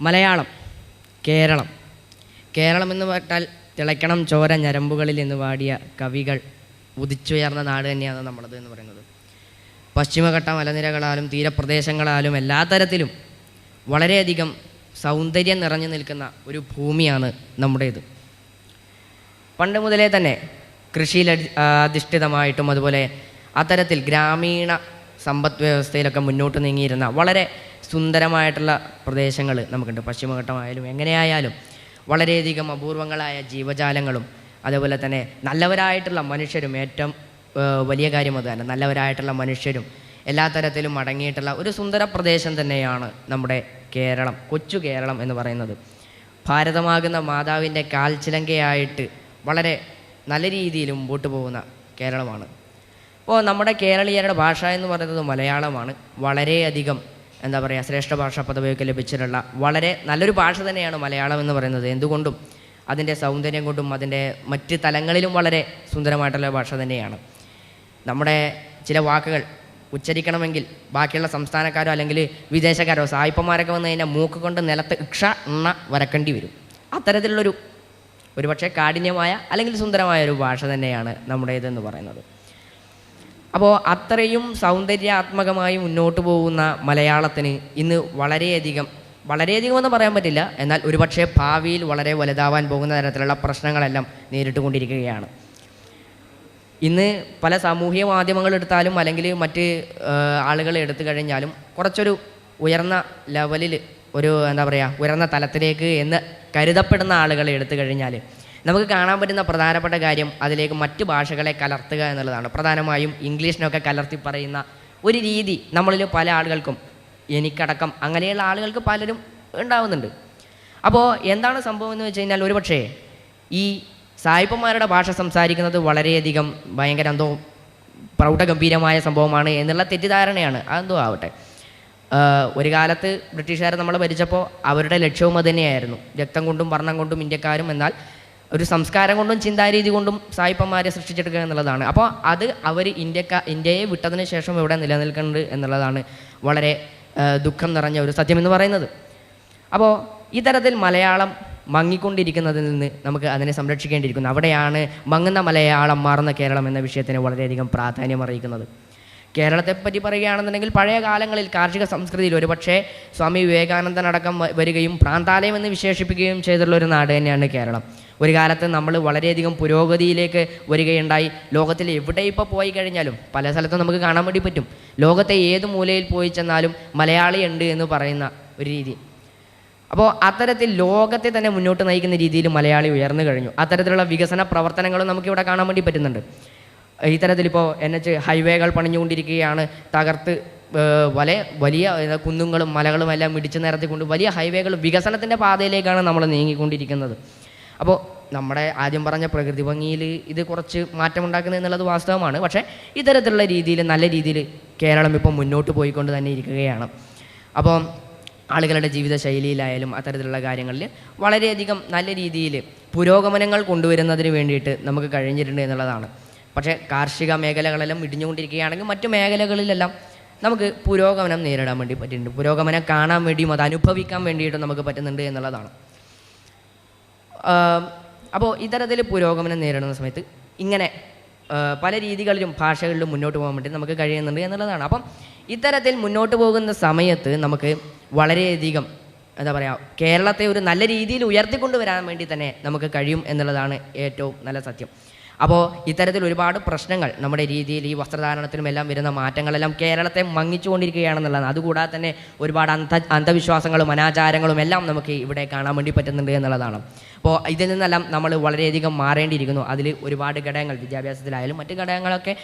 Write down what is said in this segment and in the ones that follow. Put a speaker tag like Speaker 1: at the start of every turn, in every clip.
Speaker 1: മലയാളം കേരളം. കേരളം എന്ന് പറഞ്ഞാൽ തിളയ്ക്കണം ചോര ഞരമ്പുകളിൽ എന്ന് പാടിയ കവികൾ ഉദിച്ചുയർന്ന നാട് തന്നെയാണ് നമ്മളത് എന്ന് പറയുന്നത്. പശ്ചിമഘട്ട മലനിരകളാലും തീരപ്രദേശങ്ങളാലും എല്ലാ തരത്തിലും വളരെയധികം സൗന്ദര്യം നിറഞ്ഞു നിൽക്കുന്ന ഒരു ഭൂമിയാണ് നമ്മുടേത്. പണ്ട് മുതലേ തന്നെ കൃഷിയിൽ അധിഷ്ഠിതമായിട്ടും അതുപോലെ അത്തരത്തിൽ ഗ്രാമീണ സമ്പദ് വ്യവസ്ഥയിലൊക്കെ മുന്നോട്ട് നീങ്ങിയിരുന്ന വളരെ സുന്ദരമായിട്ടുള്ള പ്രദേശങ്ങൾ നമുക്കുണ്ട്. പശ്ചിമഘട്ടമായാലും എങ്ങനെയായാലും വളരെയധികം അപൂർവങ്ങളായ ജീവജാലങ്ങളും അതേപോലെ തന്നെ നല്ലവരായിട്ടുള്ള മനുഷ്യരും ഏറ്റവും വലിയ കാര്യം അത് തന്നെ. നല്ലവരായിട്ടുള്ള മനുഷ്യരും എല്ലാ തരത്തിലും അടങ്ങിയിട്ടുള്ള ഒരു സുന്ദര പ്രദേശം തന്നെയാണ് നമ്മുടെ കേരളം കൊച്ചു കേരളം എന്ന് പറയുന്നത്. ഭാരതമാകുന്ന മാതാവിന്റെ കാൽച്ചിലങ്കയായിട്ട് വളരെ നല്ല രീതിയിൽ മുമ്പോട്ട് പോകുന്ന കേരളമാണ്. അപ്പോൾ നമ്മുടെ കേരളീയരുടെ ഭാഷ എന്ന് പറയുന്നത് മലയാളമാണ്. വളരെയധികം എന്താ പറയുക ശ്രേഷ്ഠ ഭാഷാ പദവിയൊക്കെ ലഭിച്ചിട്ടുള്ള വളരെ നല്ലൊരു ഭാഷ തന്നെയാണ് മലയാളം എന്ന് പറയുന്നത്. എന്തുകൊണ്ടും അതിന്റെ സൗന്ദര്യം കൊണ്ടും അതിന്റെ മറ്റ് തലങ്ങളിലും വളരെ സുന്ദരമായിട്ടുള്ള ഭാഷ തന്നെയാണ്. നമ്മുടെ ചില വാക്കുകൾ ഉച്ചരിക്കണമെങ്കിൽ ബാക്കിയുള്ള സംസ്ഥാനക്കാരോ അല്ലെങ്കിൽ വിദേശക്കാരോ സായിപ്പന്മാരൊക്കെ വന്നു കഴിഞ്ഞാൽ മൂക്ക് കൊണ്ട് നിലത്ത് ഇക്ഷ എണ്ണ വരക്കേണ്ടി വരും. അത്തരത്തിലുള്ളൊരു ഒരുപക്ഷെ കാഠിന്യമായ അല്ലെങ്കിൽ സുന്ദരമായ ഒരു ഭാഷ തന്നെയാണ് നമ്മുടേതെന്ന് പറയുന്നത്. അപ്പോൾ അത്രയും സൗന്ദര്യാത്മകമായി മുന്നോട്ട് പോകുന്ന മലയാളത്തിന് ഇന്ന് വളരെയധികം വളരെയധികം എന്ന് പറയാൻ പറ്റില്ല. എന്നാൽ ഒരുപക്ഷെ ഭാവിയിൽ വളരെ വലുതാവാൻ പോകുന്ന തരത്തിലുള്ള പ്രശ്നങ്ങളെല്ലാം നേരിട്ടുകൊണ്ടിരിക്കുകയാണ്. ഇന്ന് പല സാമൂഹിക മാധ്യമങ്ങൾ എടുത്താലും അല്ലെങ്കിൽ മറ്റ് ആളുകൾ എടുത്തു കഴിഞ്ഞാലും കുറച്ചൊരു ഉയർന്ന ലെവലിൽ ഒരു എന്താ പറയുക ഉയർന്ന തലത്തിലേക്ക് എന്ന് കരുതപ്പെടുന്ന ആളുകളെ എടുത്തു കഴിഞ്ഞാൽ നമുക്ക് കാണാൻ പറ്റുന്ന പ്രധാനപ്പെട്ട കാര്യം അതിലേക്ക് മറ്റു ഭാഷകളെ കലർത്തുക എന്നുള്ളതാണ്. പ്രധാനമായും ഇംഗ്ലീഷിനൊക്കെ കലർത്തി പറയുന്ന ഒരു രീതി നമ്മളിൽ പല ആളുകൾക്കും എനിക്കടക്കം അങ്ങനെയുള്ള ആളുകൾക്ക് പലരും ഉണ്ടാവുന്നുണ്ട്. അപ്പോൾ എന്താണ് സംഭവം എന്ന് വെച്ച് കഴിഞ്ഞാൽ ഒരുപക്ഷേ ഈ സായിപ്പന്മാരുടെ ഭാഷ സംസാരിക്കുന്നത് വളരെയധികം ഭയങ്കര എന്തോ പ്രൗഢഗംഭീരമായ സംഭവമാണ് എന്നുള്ള തെറ്റിദ്ധാരണയാണ്. അതെന്തോ ആവട്ടെ. ഒരു കാലത്ത് ബ്രിട്ടീഷുകാർ നമ്മൾ ഭരിച്ചപ്പോൾ അവരുടെ ലക്ഷ്യവും അത് തന്നെയായിരുന്നു. രക്തം കൊണ്ടും വർണം കൊണ്ടും ഇന്ത്യക്കാരും എന്നാൽ ഒരു സംസ്കാരം കൊണ്ടും ചിന്താരീതി കൊണ്ടും സായിപ്പന്മാരെ സൃഷ്ടിച്ചെടുക്കുക എന്നുള്ളതാണ്. അപ്പോൾ അത് അവർ ഇന്ത്യക്ക ഇന്ത്യയെ വിട്ടതിന് ശേഷം ഇവിടെ നിലനിൽക്കുന്നുണ്ട് എന്നുള്ളതാണ് വളരെ ദുഃഖം നിറഞ്ഞ ഒരു സത്യം എന്ന് പറയുന്നത്. അപ്പോൾ ഇത്തരത്തിൽ മലയാളം മങ്ങിക്കൊണ്ടിരിക്കുന്നതിൽ നിന്ന് നമുക്ക് അതിനെ സംരക്ഷിക്കേണ്ടിയിരിക്കുന്നു. അവിടെയാണ് മങ്ങുന്ന മലയാളം മാറുന്ന കേരളം എന്ന വിഷയത്തിന് വളരെയധികം പ്രാധാന്യം അറിയിക്കുന്നത് കേരളത്തെ പറ്റി പറയുകയാണെന്നുണ്ടെങ്കിൽ പഴയ കാലങ്ങളിൽ കാർഷിക സംസ്കൃതിയിൽ ഒരുപക്ഷെ സ്വാമി വിവേകാനന്ദൻ അടക്കം വരികയും പ്രാന്താലയം എന്ന് വിശേഷിപ്പിക്കുകയും ചെയ്തിട്ടുള്ള ഒരു നാട് തന്നെയാണ് കേരളം. ഒരു കാലത്ത് നമ്മൾ വളരെയധികം പുരോഗതിയിലേക്ക് വരികയുണ്ടായി. ലോകത്തിൽ എവിടെ ഇപ്പോൾ പോയി കഴിഞ്ഞാലും പല സ്ഥലത്തും നമുക്ക് കാണാൻ വേണ്ടി പറ്റും. ലോകത്തെ ഏത് മൂലയിൽ പോയി ചെന്നാലും മലയാളി ഉണ്ട് എന്ന് പറയുന്ന ഒരു രീതി. അപ്പോൾ അത്തരത്തിൽ ലോകത്തെ തന്നെ മുന്നോട്ട് നയിക്കുന്ന രീതിയിൽ മലയാളി ഉയർന്നു കഴിഞ്ഞു. അത്തരത്തിലുള്ള വികസന പ്രവർത്തനങ്ങളും നമുക്കിവിടെ കാണാൻ വേണ്ടി പറ്റുന്നുണ്ട്. ഇത്തരത്തിലിപ്പോൾ എൻ എച്ച് ഹൈവേകൾ പണിഞ്ഞുകൊണ്ടിരിക്കുകയാണ്. തകർത്ത് വല വലിയ കുന്നുകളും മലകളും എല്ലാം ഇടിച്ചു നിരത്തിക്കൊണ്ട് വലിയ ഹൈവേകൾ വികസനത്തിന്റെ പാതയിലേക്കാണ് നമ്മൾ നീങ്ങിക്കൊണ്ടിരിക്കുന്നത്. അപ്പോൾ നമ്മുടെ ആദ്യം പറഞ്ഞ പ്രകൃതി ഭംഗിയിൽ ഇത് കുറച്ച് മാറ്റമുണ്ടാക്കുന്നത് എന്നുള്ളത് വാസ്തവമാണ്. പക്ഷേ ഇത്തരത്തിലുള്ള രീതിയിൽ നല്ല രീതിയിൽ കേരളം ഇപ്പോൾ മുന്നോട്ട് പോയിക്കൊണ്ട് തന്നെ ഇരിക്കുകയാണ്. അപ്പോൾ ആളുകളുടെ ജീവിതശൈലിയിലായാലും അത്തരത്തിലുള്ള കാര്യങ്ങളിൽ വളരെയധികം നല്ല രീതിയിൽ പുരോഗമനങ്ങൾ കൊണ്ടുവരുന്നതിന് വേണ്ടിയിട്ട് നമുക്ക് കഴിഞ്ഞിട്ടുണ്ട് എന്നുള്ളതാണ്. പക്ഷേ കാർഷിക മേഖലകളെല്ലാം ഇടിഞ്ഞുകൊണ്ടിരിക്കുകയാണെങ്കിൽ മറ്റു മേഖലകളിലെല്ലാം നമുക്ക് പുരോഗമനം നേരിടാൻ വേണ്ടി പറ്റുന്നുണ്ട്. പുരോഗമനം കാണാൻ വേണ്ടിയും അത് അനുഭവിക്കാൻ വേണ്ടിയിട്ടും നമുക്ക് പറ്റുന്നുണ്ട് എന്നുള്ളതാണ്. അപ്പോൾ ഇത്തരത്തിൽ പുരോഗമനം നേരിടുന്ന സമയത്ത് ഇങ്ങനെ പല രീതികളിലും ഭാഷകളിലും മുന്നോട്ട് പോകാൻ വേണ്ടി നമുക്ക് കഴിയുന്നുണ്ട് എന്നുള്ളതാണ്. അപ്പം ഇത്തരത്തിൽ മുന്നോട്ട് പോകുന്ന സമയത്ത് നമുക്ക് വളരെയധികം എന്താ പറയുക കേരളത്തെ ഒരു നല്ല രീതിയിൽ ഉയർത്തിക്കൊണ്ടുവരാൻ വേണ്ടി തന്നെ നമുക്ക് കഴിയും എന്നുള്ളതാണ് ഏറ്റവും നല്ല സത്യം. അപ്പോൾ ഇത്തരത്തിൽ ഒരുപാട് പ്രശ്നങ്ങൾ നമ്മുടെ രീതിയിൽ ഈ വസ്ത്രധാരണത്തിലും എല്ലാം വരുന്ന മാറ്റങ്ങളെല്ലാം കേരളത്തെ മങ്ങിച്ചുകൊണ്ടിരിക്കുകയാണെന്നുള്ളതാണ്. അതുകൂടാതെ തന്നെ ഒരുപാട് അന്ധ അന്ധവിശ്വാസങ്ങളും അനാചാരങ്ങളും എല്ലാം നമുക്ക് ഇവിടെ കാണാൻ വേണ്ടി പറ്റുന്നുണ്ട് എന്നുള്ളതാണ്. അപ്പോൾ ഇതിൽ നിന്നെല്ലാം നമ്മൾ വളരെയധികം മാറേണ്ടിയിരിക്കുന്നു. അതിൽ ഒരുപാട് ഘടകങ്ങൾ വിദ്യാഭ്യാസത്തിലായാലും മറ്റ് ഘടകങ്ങളൊക്കെ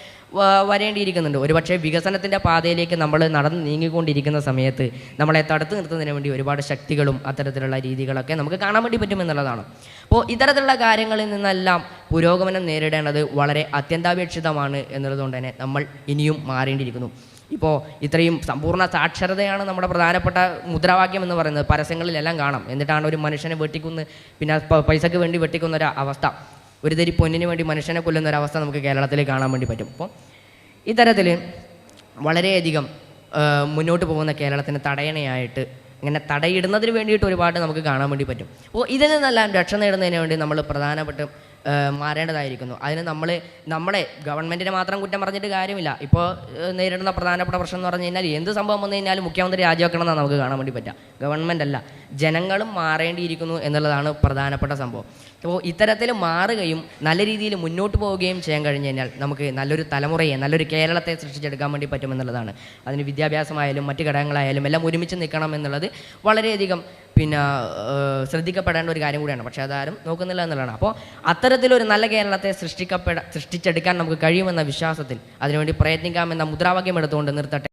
Speaker 1: വരേണ്ടിയിരിക്കുന്നുണ്ട്. ഒരുപക്ഷെ വികസനത്തിന്റെ പാതയിലേക്ക് നമ്മൾ നടന്ന് നീങ്ങിക്കൊണ്ടിരിക്കുന്ന സമയത്ത് നമ്മളെ തടുത്തു നിർത്തുന്നതിന് വേണ്ടി ഒരുപാട് ശക്തികളും അത്തരത്തിലുള്ള രീതികളൊക്കെ നമുക്ക് കാണാൻ വേണ്ടി പറ്റുമെന്നുള്ളതാണ് അപ്പോൾ ഇത്തരത്തിലുള്ള കാര്യങ്ങളിൽ നിന്നെല്ലാം പുരോഗമനം നേരിടേണ്ടത് വളരെ അത്യന്താപേക്ഷിതമാണ് എന്നുള്ളതുകൊണ്ട് തന്നെ നമ്മൾ ഇനിയും മാറേണ്ടിയിരിക്കുന്നു. ഇപ്പോൾ ഇത്രയും സമ്പൂർണ സാക്ഷരതയാണ് നമ്മുടെ പ്രധാനപ്പെട്ട മുദ്രാവാക്യം എന്ന് പറയുന്നത്. പരസ്യങ്ങളിലെല്ലാം കാണാം. എന്നിട്ടാണ് ഒരു മനുഷ്യനെ വെട്ടിക്കുന്ന് പിന്നെ പൈസയ്ക്ക് വേണ്ടി വെട്ടിക്കുന്ന ഒരു അവസ്ഥ. ഒരു തരി പൊന്നിന് വേണ്ടി മനുഷ്യനെ കൊല്ലുന്ന ഒരു അവസ്ഥ നമുക്ക് കേരളത്തിൽ കാണാൻ വേണ്ടി പറ്റും. അപ്പോൾ ഇത്തരത്തിൽ വളരെയധികം മുന്നോട്ട് പോകുന്ന കേരളത്തിന് തടയണയായിട്ട് ഇങ്ങനെ തടയിടുന്നതിന് വേണ്ടിയിട്ട് ഒരുപാട് നമുക്ക് കാണാൻ വേണ്ടി പറ്റും. അപ്പോൾ ഇതിൽ നിന്നെല്ലാം രക്ഷ നേടുന്നതിന് വേണ്ടി നമ്മൾ പ്രധാനപ്പെട്ടും മാറേണ്ടതായിരിക്കുന്നു. അതിന് നമ്മൾ നമ്മളെ ഗവൺമെന്റിനെ മാത്രം കുറ്റം പറഞ്ഞിട്ട് കാര്യമില്ല. ഇപ്പോൾ നേരിടുന്ന പ്രധാനപ്പെട്ട പ്രശ്നം എന്ന് പറഞ്ഞു കഴിഞ്ഞാൽ എന്ത് സംഭവം വന്നു കഴിഞ്ഞാലും മുഖ്യമന്ത്രി രാജിവെക്കണം എന്നാണ് നമുക്ക് കാണാൻ വേണ്ടി പറ്റുക ഗവൺമെന്റ് അല്ല. ജനങ്ങളും മാറേണ്ടിയിരിക്കുന്നു എന്നുള്ളതാണ് പ്രധാനപ്പെട്ട സംഭവം. അപ്പോൾ ഇത്തരത്തിൽ മാറുകയും നല്ല രീതിയിൽ മുന്നോട്ട് പോവുകയും ചെയ്യാൻ കഴിഞ്ഞു കഴിഞ്ഞാൽ നമുക്ക് നല്ലൊരു തലമുറയെ നല്ലൊരു കേരളത്തെ സൃഷ്ടിച്ചെടുക്കാൻ വേണ്ടി പറ്റുമെന്നുള്ളതാണ്. അതിന് വിദ്യാഭ്യാസമായാലും മറ്റു ഘടകങ്ങളായാലും എല്ലാം ഒരുമിച്ച് നിൽക്കണം എന്നുള്ളത് വളരെയധികം പിന്നെ ശ്രദ്ധിക്കപ്പെടേണ്ട ഒരു കാര്യം കൂടിയാണ്. പക്ഷേ അതാരും നോക്കുന്നില്ല എന്നുള്ളതാണ്. അപ്പോൾ അത്തരത്തിലൊരു നല്ല കേരളത്തെ സൃഷ്ടിക്കപ്പെട സൃഷ്ടിച്ചെടുക്കാൻ നമുക്ക് കഴിയുമെന്ന വിശ്വാസത്തിൽ അതിനുവേണ്ടി പ്രയത്നിക്കാമെന്ന മുദ്രാവാക്യം എടുത്തുകൊണ്ട് നിർത്തട്ടെ.